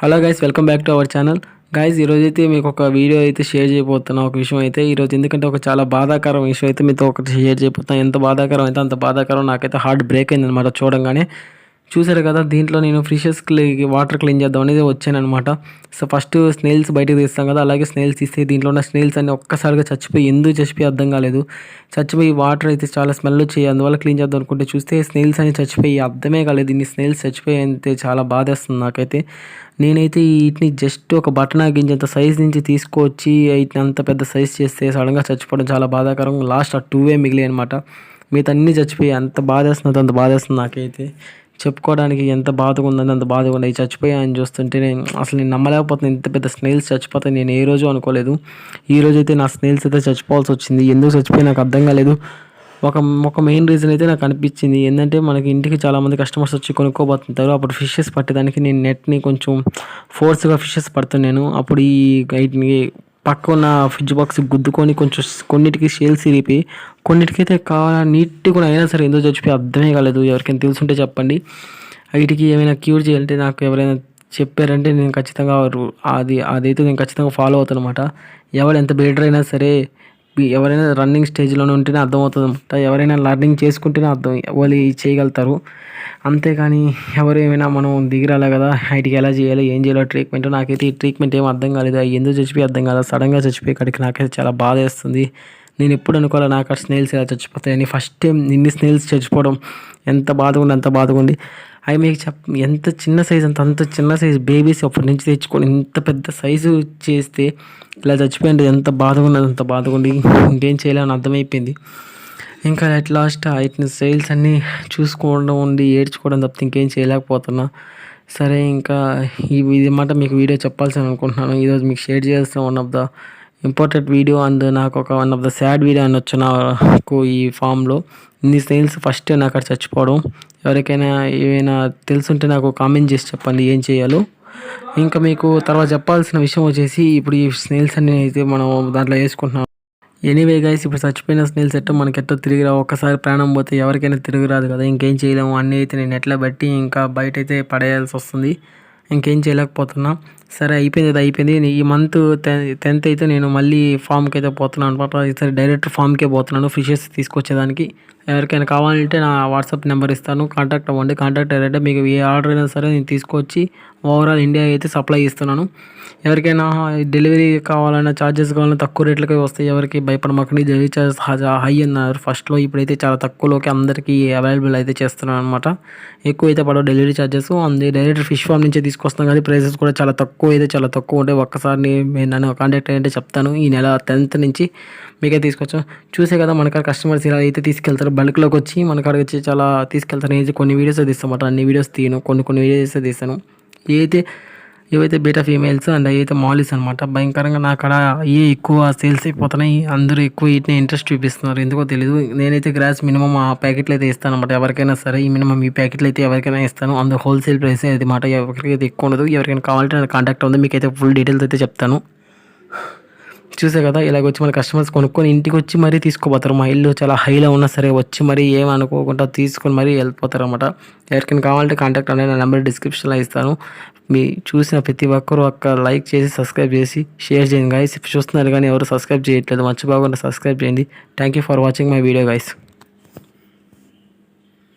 Hello guys welcome back to our channel guys ఈరోజు అయితే మీకు ఒక వీడియో అయితే షేర్ చేయబోతున్నా ఒక విషయం అయితే ఈరోజు. ఎందుకంటే ఒక చాలా బాధాకరం విషయం అయితే మీతో ఒకటి షేర్ చేయబోతున్నాను ఎంత బాధాకరం అయితే అంత బాధాకరం నాకైతే హార్ట్ బ్రేక్ అయింది అనమాట చూడంగానే. చూసారు కదా దీంట్లో నేను ఫిషెస్ వాటర్ క్లీన్ చేద్దాం అనేది వచ్చాను అనమాట సో ఫస్ట్ స్నేల్స్ బయటకు తీస్తాం కదా అలాగే స్నేల్స్ తీస్తే దీంట్లో ఉన్న స్నేల్స్ అన్ని ఒక్కసారిగా చచ్చిపోయి ఎందుకు చచ్చిపోయి అర్థం కాలేదు. చచ్చిపోయి వాటర్ అయితే చాలా స్మెల్ వచ్చాయి అందువల్ల క్లీన్ చేద్దాం అనుకుంటే చూస్తే స్నేల్స్ అని చచ్చిపోయి అర్థమే కాలేదు ఇన్ని స్నేల్స్ చచ్చిపోయి అయితే చాలా బాధేస్తుంది నాకైతే. నేనైతే వీటిని జస్ట్ ఒక బటన్ గింజంత సైజ్ నుంచి తీసుకొచ్చి వీటిని అంత పెద్ద సైజ్ చేస్తే సడన్గా చచ్చిపోవడం చాలా బాధాకరం లాస్ట్ ఆ టూవే మిగిలి అనమాట మిగతా అన్నీ చచ్చిపోయి అంత బాధేస్తుంది అంత బాధేస్తుంది నాకైతే. చెప్పుకోవడానికి ఎంత బాధగా ఉందని అంత బాధగా ఉన్నాయి చచ్చిపోయాయని చూస్తుంటే నేను అసలు నేను నమ్మలేకపోతున్నాను ఇంత పెద్ద స్నేల్స్ చచ్చిపోతాయి నేను ఏ రోజు అనుకోలేదు. ఈ రోజు అయితే నా స్నేల్స్ అయితే చచ్చిపోవాల్సి వచ్చింది. ఎందుకు చచ్చిపోయి నాకు అర్థం కాలేదు. ఒక ఒక మెయిన్ రీజన్ అయితే నాకు అనిపించింది. ఏంటంటే మనకి ఇంటికి చాలామంది కస్టమర్స్ వచ్చి కొనుక్కోబోతుంటారు. అప్పుడు ఫిషెస్ పట్టేదానికి నేను నెట్ని కొంచెం ఫోర్స్గా ఫిషెస్ పడుతున్నాను. అప్పుడు ఈ వీటిని పక్క ఉన్న ఫ్రిడ్జ్ బాక్స్ గుద్దుకొని కొంచెం కొన్నిటికి షేల్స్ ఇరిపి కొన్నిటికైతే కావాలా నీట్గా కూడా అయినా సరే ఎందుకు చచ్చిపోయి అర్థమే కాలేదు. ఎవరికైనా తెలుసుంటే చెప్పండి. వీటికి ఏమైనా క్యూర్ చేయాలంటే నాకు ఎవరైనా చెప్పారంటే నేను ఖచ్చితంగా అది అదైతే నేను ఖచ్చితంగా ఫాలో అవుతాను అనమాట ఎవరు ఎంత బెటర్ అయినా సరే ఎవరైనా రన్నింగ్ స్టేజ్లోనే ఉంటేనే అర్థమవుతుంది అనమాట ఎవరైనా లర్నింగ్ చేసుకుంటేనే అర్థం వాళ్ళు చేయగలుగుతారు. అంతేకాని ఎవరు ఏమైనా మనం దిగిరాలే కదా హైట్కి ఎలా చేయాలి ఏం చేయాలో ట్రీట్మెంట్ నాకైతే ఈ ట్రీట్మెంట్ ఏం అర్థం కాలేదు ఎందుకు చచ్చిపోయి అర్థం కాదు సడన్గా చచ్చిపోయి కాడికి నాకైతే చాలా బాధ వేస్తుంది. నేను ఎప్పుడు అనుకోవాలి నాకు ఆ స్నేల్స్ ఎలా చచ్చిపోతాయని. ఫస్ట్ టైం ఇన్ని స్నేల్స్ చచ్చిపోవడం ఎంత బాధగా ఉంది అంత బాధగా ఉంది అవి మీకు చెప్ ఎంత చిన్న సైజ్ అంత అంత చిన్న సైజ్ బేబీస్ అప్పటి నుంచి తెచ్చుకొని ఇంత పెద్ద సైజు చేస్తే ఇలా చచ్చిపోయింది ఎంత బాధగా ఉన్నది అంత బాధగా ఉండి ఇంకేం చేయాలని అర్థమైపోయింది. ఇంకా అట్ లాస్ట్ వాటిని సేల్స్ అన్నీ చూసుకోవడం ఉండి ఏడ్చుకోవడం తప్పితే ఇంకేం చేయలేకపోతున్నా. సరే ఇంకా ఈ ఇది మాట మీకు వీడియో చెప్పాల్సి అనుకుంటున్నాను. ఈరోజు మీకు షేర్ చేయాల్సిన one of the important video and నాకు ఒక one of the sad video అని వచ్చిన నాకు ఈ ఫామ్లో ఇన్ని సేల్స్ ఫస్ట్ నాకు అక్కడ చచ్చిపోవడం. ఎవరికైనా ఏమైనా తెలుసుంటే నాకు కామెంట్ చేసి చెప్పండి ఏం చేయాలో. ఇంకా మీకు తర్వాత చెప్పాల్సిన విషయం వచ్చేసి ఇప్పుడు ఈ స్నేల్స్ అన్ని అయితే మనం దాంట్లో వేసుకుంటున్నాం. ఎనీవే గైస్ ఇప్పుడు చచ్చిపోయిన స్నేల్ సెట్ మనకి ఎట్టో తిరిగి రావు. ఒక్కసారి ప్రాణం పోతే ఎవరికైనా తిరిగి రాదు కదా. ఇంకేం చేయలేము. అన్నీ అయితే నేను ఎట్లా బట్టి ఇంకా బయట అయితే పడేయాల్సి వస్తుంది. ఇంకేం చేయలేకపోతున్నా. సరే అయిపోయింది అది అయిపోయింది. ఈ మంత్ టెన్త్ అయితే నేను మళ్ళీ ఫామ్కి అయితే పోతున్నాను. అనమాట ఈసారి డైరెక్ట్ ఫామ్కే పోతున్నాను ఫిషెస్ తీసుకొచ్చేదానికి. ఎవరికైనా కావాలంటే నా వాట్సాప్ నెంబర్ ఇస్తాను. కాంటాక్ట్ అవ్వండి. కాంటాక్ట్ అయ్యారంటే మీకు ఏ ఆర్డర్ అయినా సరే నేను తీసుకొచ్చి ఓవరాల్ ఇండియా అయితే సప్లై ఇస్తున్నాను ఎవరికైనా డెలివరీ కావాలన్నా ఛార్జెస్ కావాలన్నా తక్కువ రేట్లకే వస్తాయి. ఎవరికి భయపడమాకండి. డెలివరీ ఛార్జెస్ హై అన్నారు. ఫస్ట్లో ఇప్పుడైతే చాలా తక్కువలోకి అందరికీ అవైలబుల్ అయితే చేస్తున్నాను అనమాట ఎక్కువ అయితే పడవు డెలివరీ ఛార్జెస్ అంది డైరెక్ట్ ఫిష్ ఫామ్ నుంచి తీసుకొస్తాం కానీ ప్రైసెస్ కూడా చాలా తక్కువ అయితే చాలా తక్కువ ఉంటాయి. ఒక్కసారి నన్ను కాంటాక్ట్ అయ్యంటే చెప్తాను. ఈ నెల టెన్త్ నుంచి మీకే తీసుకొచ్చాం చూసే కదా మనకు కస్టమర్స్ ఇలా అయితే తీసుకెళ్తారు. బల్క్లోకి వచ్చి మనకాడ వచ్చి చాలా తీసుకెళ్తాను. నేను కొన్ని వీడియోస్ తీస్తామాట అన్ని వీడియోస్ తీయను. కొన్ని కొన్ని వీడియోస్ తీస్తాను. ఏదైతే ఏవైతే బీటా ఫీమేల్స్ అండ్ అయితే మాలిస్ అనమాట భయంకరంగా నా అక్కడ ఏ ఎక్కువ సేల్స్ అయిపోతున్నాయి అందరూ ఎక్కువ వీటిని ఇంట్రెస్ట్ చూపిస్తున్నారు. ఎందుకో తెలియదు నేనైతే గ్రాస్ మినిమం ఆ ప్యాకెట్లు అయితే ఇస్తాను అనమాట ఎవరికైనా సరే ఈ మినిమం ఈ ప్యాకెట్లు అయితే ఎవరికైనా ఇస్తాను. అందులో హోల్సేల్ ప్రైస్ అది మాట. ఎవరికైతే ఎక్కువ ఉండదు ఎవరికైనా కావాలంటే కాంటాక్ట్ ఉంది మీకైతే ఫుల్ డీటెయిల్స్ అయితే చెప్తాను. చూసే కదా ఇలాగ వచ్చి మన కస్టమర్స్ కొనుక్కొని ఇంటికి వచ్చి మరీ తీసుకోపోతారు. మా ఇల్లు చాలా హైలో ఉన్నా సరే వచ్చి మరీ ఏమనుకోకుండా తీసుకొని మరీ వెళ్ళిపోతారు అనమాట ఎవరికైనా కావాలంటే కాంటాక్ట్ అనేది నా నెంబర్ డిస్క్రిప్షన్లో ఇస్తాను. మీ చూసిన ప్రతి ఒక్కరూ ఒక్క లైక్ చేసి సబ్స్క్రైబ్ చేసి షేర్ చేయండి గాయస్ చూస్తున్నారు కానీ ఎవరు సబ్స్క్రైబ్ చేయట్లేదు మర్చిపోకుండా సబ్స్క్రైబ్ చేయండి. Thank you for watching my video guys